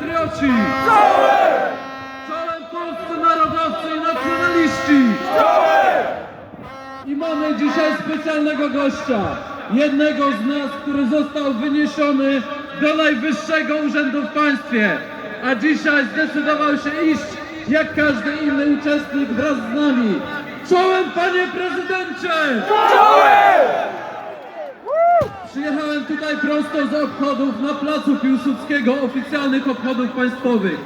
patrioci! Czołem polscy narodowcy i nacjonaliści! I mamy dzisiaj specjalnego gościa. Jednego z nas, który został wyniesiony do najwyższego urzędu w państwie. A dzisiaj zdecydował się iść, jak każdy inny uczestnik wraz z nami. Czołem, panie prezydencie! Przyjechałem tutaj prosto z obchodów na placu Piłsudskiego, oficjalnych obchodów państwowych.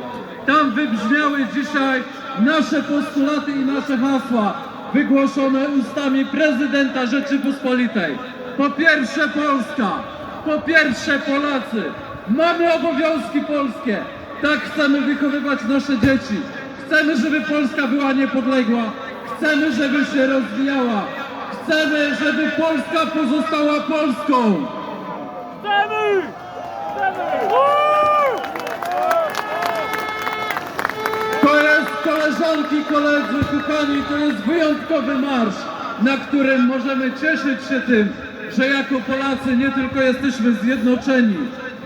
Tam wybrzmiały dzisiaj nasze postulaty i nasze hasła, wygłoszone ustami prezydenta Rzeczypospolitej. Po pierwsze Polska, po pierwsze Polacy, mamy obowiązki polskie. Tak chcemy wychowywać nasze dzieci. Chcemy, żeby Polska była niepodległa. Chcemy, żeby się rozwijała. Chcemy, żeby Polska pozostała Polską. Chcemy! To jest, koleżanki, koledzy, kochani, to jest wyjątkowy marsz, na którym możemy cieszyć się tym, że jako Polacy nie tylko jesteśmy zjednoczeni,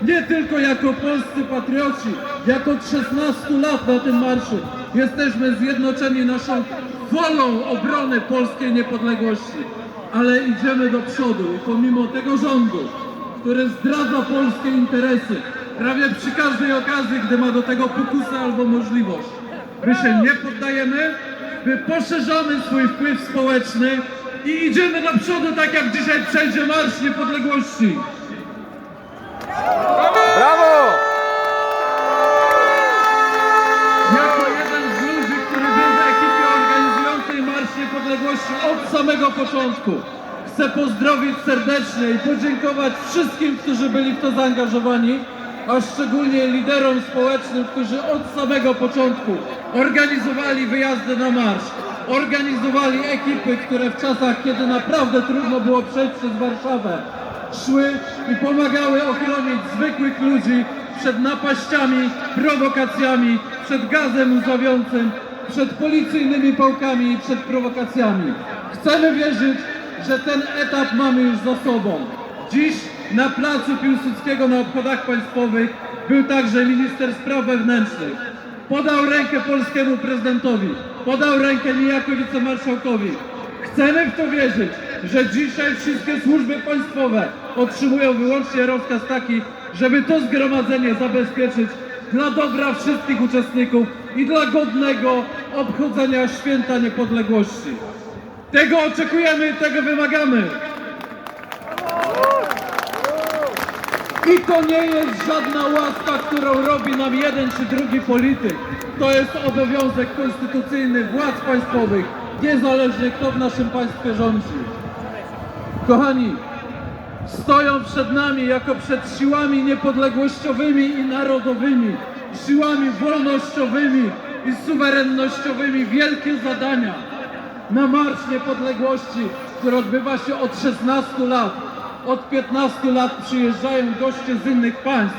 nie tylko jako polscy patrioci, jako od 16 lat na tym marszu jesteśmy zjednoczeni naszą wolą obrony polskiej niepodległości, ale idziemy do przodu i pomimo tego rządu, który zdradza polskie interesy prawie przy każdej okazji, gdy ma do tego pokusę albo możliwość. My się nie poddajemy, my poszerzamy swój wpływ społeczny i idziemy do przodu tak jak dzisiaj przejdzie Marsz Niepodległości. Brawo! Samego początku, chcę pozdrowić serdecznie i podziękować wszystkim, którzy byli w to zaangażowani, a szczególnie liderom społecznym, którzy od samego początku organizowali wyjazdy na marsz, organizowali ekipy, które w czasach, kiedy naprawdę trudno było przejść przez Warszawę, szły i pomagały ochronić zwykłych ludzi przed napaściami, prowokacjami, przed gazem łzawiącym, przed policyjnymi pałkami i przed prowokacjami. Chcemy wierzyć, że ten etap mamy już za sobą. Dziś na placu Piłsudskiego na obchodach państwowych był także minister spraw wewnętrznych. Podał rękę polskiemu prezydentowi, podał rękę niejako wicemarszałkowi. Chcemy w to wierzyć, że dzisiaj wszystkie służby państwowe otrzymują wyłącznie rozkaz taki, żeby to zgromadzenie zabezpieczyć dla dobra wszystkich uczestników i dla godnego obchodzenia święta niepodległości. Tego oczekujemy, tego wymagamy. I to nie jest żadna łaska, którą robi nam jeden czy drugi polityk. To jest obowiązek konstytucyjny władz państwowych, niezależnie kto w naszym państwie rządzi. Kochani, stoją przed nami jako przed siłami niepodległościowymi i narodowymi, siłami wolnościowymi i suwerennościowymi wielkie zadania. Na Marsz Niepodległości, który odbywa się od 16 lat, od 15 lat przyjeżdżają goście z innych państw,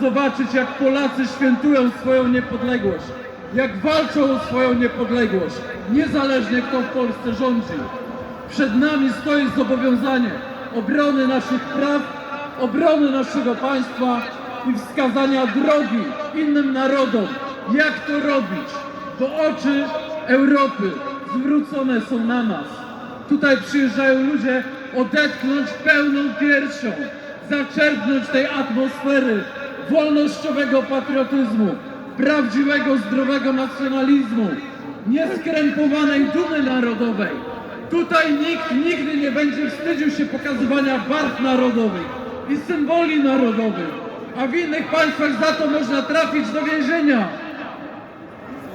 zobaczyć jak Polacy świętują swoją niepodległość, jak walczą o swoją niepodległość, niezależnie kto w Polsce rządzi. Przed nami stoi zobowiązanie obrony naszych praw, obrony naszego państwa i wskazania drogi innym narodom, jak to robić, bo oczy Europy zwrócone są na nas. Tutaj przyjeżdżają ludzie odetchnąć pełną piersią, zaczerpnąć tej atmosfery wolnościowego patriotyzmu, prawdziwego, zdrowego nacjonalizmu, nieskrępowanej dumy narodowej. Tutaj nikt nigdy pokazywania barw narodowych i symboli narodowych, a w innych państwach za to można trafić do więzienia.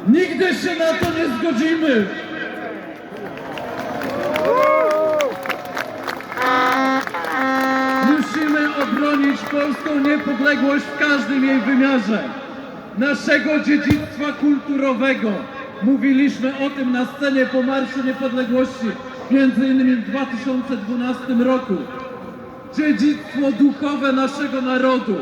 Nigdy się na to nie zgodzimy. Musimy obronić polską niepodległość w każdym jej wymiarze. Naszego dziedzictwa kulturowego. Mówiliśmy o tym na scenie po Marszu Niepodległości, między innymi w 2012 roku. Dziedzictwo duchowe naszego narodu,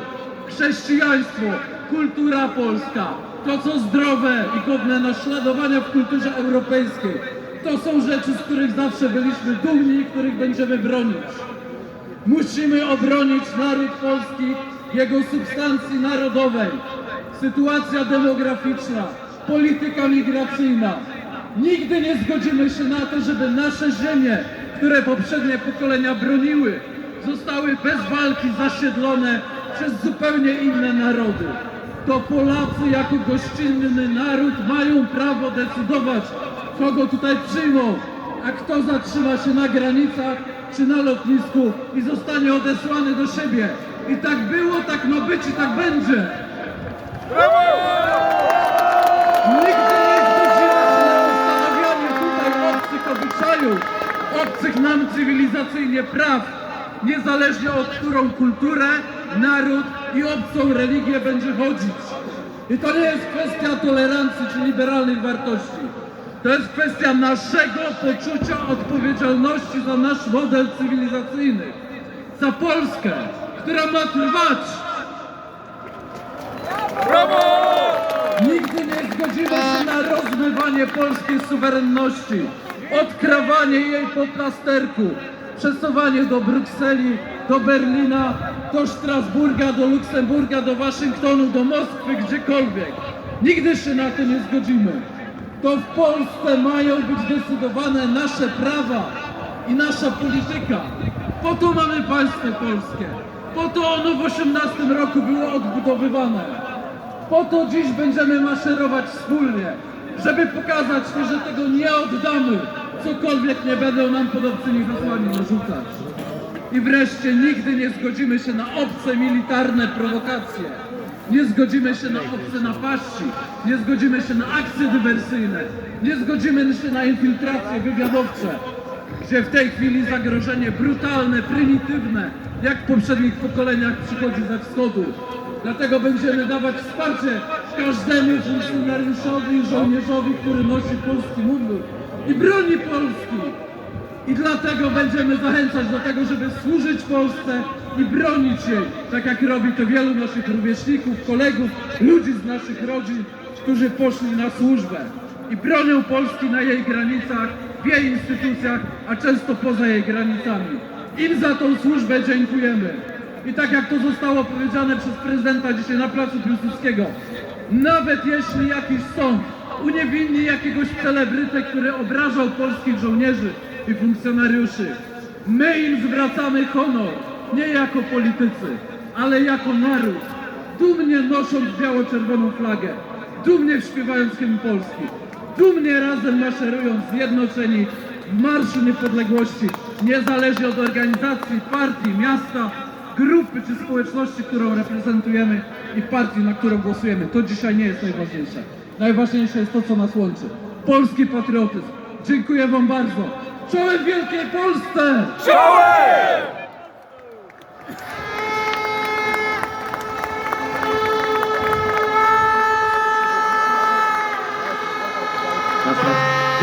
chrześcijaństwo, kultura polska, to co zdrowe i godne naśladowania w kulturze europejskiej. To są rzeczy, z których zawsze byliśmy dumni i których będziemy bronić. Musimy obronić naród polski, jego substancji narodowej, sytuacja demograficzna, polityka migracyjna. Nigdy nie zgodzimy się na to, żeby nasze ziemie, które poprzednie pokolenia broniły, zostały bez walki zasiedlone przez zupełnie inne narody. To Polacy jako gościnny naród mają prawo decydować, kogo tutaj przyjmą, a kto zatrzyma się na granicach czy na lotnisku i zostanie odesłany do siebie. I tak było, tak ma być i tak będzie. Nigdy obyczajów, obcych nam cywilizacyjnie praw, niezależnie od którą kulturę, naród i obcą religię będzie chodzić. I to nie jest kwestia tolerancji czy liberalnych wartości. To jest kwestia naszego poczucia odpowiedzialności za nasz model cywilizacyjny, za Polskę, która ma trwać. Nigdy nie zgodzimy się na rozmywanie polskiej suwerenności, odkrawanie jej po plasterku, przesuwanie do Brukseli, do Berlina, do Strasburga, do Luksemburga, do Waszyngtonu, do Moskwy, gdziekolwiek. Nigdy się na to nie zgodzimy. To w Polsce mają być decydowane nasze prawa i nasza polityka. Po to mamy państwo polskie. Po to ono w 18 roku było odbudowywane. Po to dziś będziemy maszerować wspólnie, żeby pokazać, że tego nie oddamy, cokolwiek nie będą nam podobcymi hasłami narzucać. I wreszcie nigdy nie zgodzimy się na obce militarne prowokacje. Nie zgodzimy się na obce napaści, nie zgodzimy się na akcje dywersyjne, nie zgodzimy się na infiltracje wywiadowcze, gdzie w tej chwili zagrożenie brutalne, prymitywne, jak w poprzednich pokoleniach przychodzi ze wschodu. Dlatego będziemy dawać wsparcie każdemu funkcjonariuszowi i żołnierzowi, który nosi polski mundur i broni Polski. I dlatego będziemy zachęcać do tego, żeby służyć Polsce i bronić jej, tak jak robi to wielu naszych rówieśników, kolegów, ludzi z naszych rodzin, którzy poszli na służbę i bronią Polski na jej granicach, w jej instytucjach, a często poza jej granicami. Im za tą służbę dziękujemy. I tak jak to zostało powiedziane przez prezydenta dzisiaj na placu Piłsudskiego, nawet jeśli jakiś sąd uniewinni jakiegoś celebrytę, który obrażał polskich żołnierzy i funkcjonariuszy, my im zwracamy honor, nie jako politycy, ale jako naród, dumnie nosząc biało-czerwoną flagę, dumnie śpiewając hymn Polski, dumnie razem maszerując zjednoczeni w Marszu Niepodległości, niezależnie od organizacji, partii, miasta, grupy czy społeczności, którą reprezentujemy i partii, na którą głosujemy. To dzisiaj nie jest najważniejsze. Najważniejsze jest to, co nas łączy. Polski patriotyzm. Dziękuję Wam bardzo. Czołem Wielkiej Polsce! Czołem!